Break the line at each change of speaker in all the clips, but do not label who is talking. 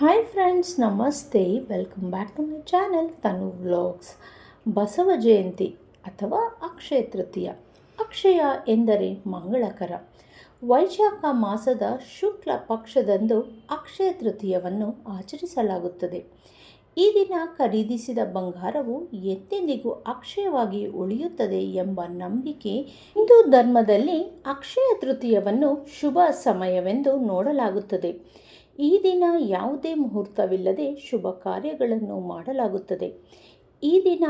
Hi friends ನಮಸ್ತೆ welcome back to my channel Tanu vlogs Basava Jayanti ಅಥವಾ ಅಕ್ಷಯ ತೃತೀಯ. ಅಕ್ಷಯ ಎಂದರೆ ಮಂಗಳಕರ. ವೈಶಾಖ ಮಾಸದ ಶುಕ್ಲ ಪಕ್ಷದಂದು ಅಕ್ಷಯ ತೃತೀಯವನ್ನು ಆಚರಿಸಲಾಗುತ್ತದೆ. ಈ ದಿನ ಖರೀದಿಸಿದ ಬಂಗಾರವು ಎತ್ತೆಂದಿಗೂ ಅಕ್ಷಯವಾಗಿ ಉಳಿಯುತ್ತದೆ ಎಂಬ ನಂಬಿಕೆ ಹಿಂದೂ ಧರ್ಮದಲ್ಲಿ ಅಕ್ಷಯ ತೃತೀಯವನ್ನು ಶುಭ ಸಮಯವೆಂದು ನೋಡಲಾಗುತ್ತದೆ. ಈ ದಿನ ಯಾವುದೇ ಮುಹೂರ್ತವಿಲ್ಲದೆ ಶುಭ ಕಾರ್ಯಗಳನ್ನು ಮಾಡಲಾಗುತ್ತದೆ. ಈ ದಿನ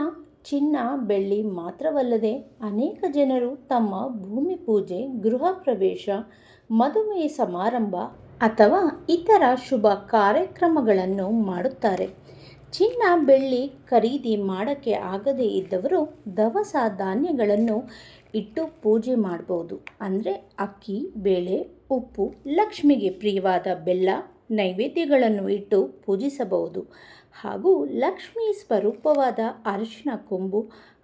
ಚಿನ್ನ, ಬೆಳ್ಳಿ ಮಾತ್ರವಲ್ಲದೆ ಅನೇಕ ಜನರು ತಮ್ಮ ಭೂಮಿ ಪೂಜೆ, ಗೃಹ ಪ್ರವೇಶ, ಮದುವೆ ಸಮಾರಂಭ ಅಥವಾ ಇತರ ಶುಭ ಕಾರ್ಯಕ್ರಮಗಳನ್ನು ಮಾಡುತ್ತಾರೆ. ಚಿನ್ನ ಬೆಳ್ಳಿ ಖರೀದಿ ಮಾಡೋಕ್ಕೆ ಆಗದೇ ಇದ್ದವರು ದವಸ ಧಾನ್ಯಗಳನ್ನು ಇಟ್ಟು ಪೂಜೆ ಮಾಡ್ಬೋದು. ಅಂದರೆ ಅಕ್ಕಿ, ಬೇಳೆ, ಉಪ್ಪು, ಲಕ್ಷ್ಮಿಗೆ ಪ್ರಿಯವಾದ ಬೆಲ್ಲ, ನೈವೇದ್ಯಗಳನ್ನು ಇಟ್ಟು ಪೂಜಿಸಬಹುದು. ಹಾಗೂ ಲಕ್ಷ್ಮಿ ಸ್ವರೂಪವಾದ ಅರಿಶಿನ ಕೊಂಬು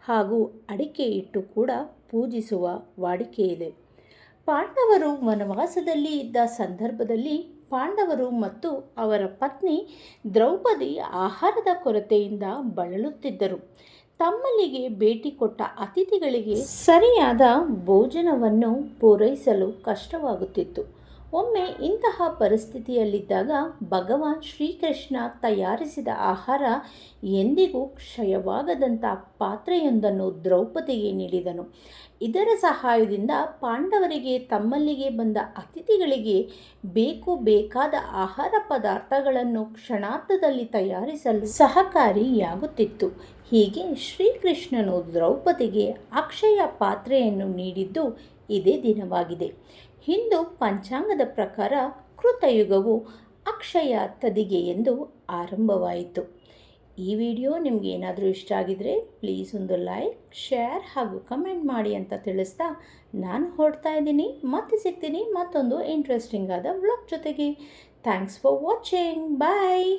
ಹಾಗೂ ಅಡಿಕೆ ಇಟ್ಟು ಕೂಡ ಪೂಜಿಸುವ ವಾಡಿಕೆ ಇದೆ. ಪಾಂಡವರು ವನವಾಸದಲ್ಲಿ ಇದ್ದ ಸಂದರ್ಭದಲ್ಲಿ ಪಾಂಡವರು ಮತ್ತು ಅವರ ಪತ್ನಿ ದ್ರೌಪದಿ ಆಹಾರದ ಕೊರತೆಯಿಂದ ಬಳಲುತ್ತಿದ್ದರು. ತಮ್ಮಲ್ಲಿಗೆ ಭೇಟಿ ಕೊಟ್ಟ ಅತಿಥಿಗಳಿಗೆ ಸರಿಯಾದ ಭೋಜನವನ್ನು ಪೂರೈಸಲು ಕಷ್ಟವಾಗುತ್ತಿತ್ತು. ಒಮ್ಮೆ ಇಂತಹ ಪರಿಸ್ಥಿತಿಯಲ್ಲಿದ್ದಾಗ ಭಗವಾನ್ ಶ್ರೀಕೃಷ್ಣ ತಯಾರಿಸಿದ ಆಹಾರ ಎಂದಿಗೂ ಕ್ಷಯವಾಗದಂಥ ಪಾತ್ರೆಯೊಂದನ್ನು ದ್ರೌಪದಿಗೆ ನೀಡಿದನು. ಇದರ ಸಹಾಯದಿಂದ ಪಾಂಡವರಿಗೆ ತಮ್ಮಲ್ಲಿಗೆ ಬಂದ ಅತಿಥಿಗಳಿಗೆ ಬೇಕು ಬೇಕಾದ ಆಹಾರ ಪದಾರ್ಥಗಳನ್ನು ಕ್ಷಣಾರ್ಧದಲ್ಲಿ ತಯಾರಿಸಲು ಸಹಕಾರಿಯಾಗುತ್ತಿತ್ತು. ಹೀಗೆ ಶ್ರೀಕೃಷ್ಣನು ದ್ರೌಪದಿಗೆ ಅಕ್ಷಯ ಪಾತ್ರೆಯನ್ನು ನೀಡಿದ್ದು ಇದೇ ದಿನವಾಗಿದೆ. ಹಿಂದೂ ಪಂಚಾಂಗದ ಪ್ರಕಾರ ಕೃತಯುಗವು ಅಕ್ಷಯ ತದಿಗೆ ಎಂದು ಆರಂಭವಾಯಿತು. ಈ ವಿಡಿಯೋ ನಿಮಗೆ ಏನಾದರೂ ಇಷ್ಟ ಆಗಿದರೆ ಪ್ಲೀಸ್ ಒಂದು ಲೈಕ್ ಶೇರ್ ಹಾಗೂ ಕಮೆಂಟ್ ಮಾಡಿ ಅಂತ ತಿಳಿಸ್ತಾ ನಾನು ಹೊಡ್ತಾ ಇದ್ದೀನಿ. ಮತ್ತೆ ಸಿಗ್ತೀನಿ ಮತ್ತೊಂದು ಇಂಟ್ರೆಸ್ಟಿಂಗ್ ಆದ ವ್ಲಾಗ್ ಜೊತೆಗೆ. Thanks for watching bye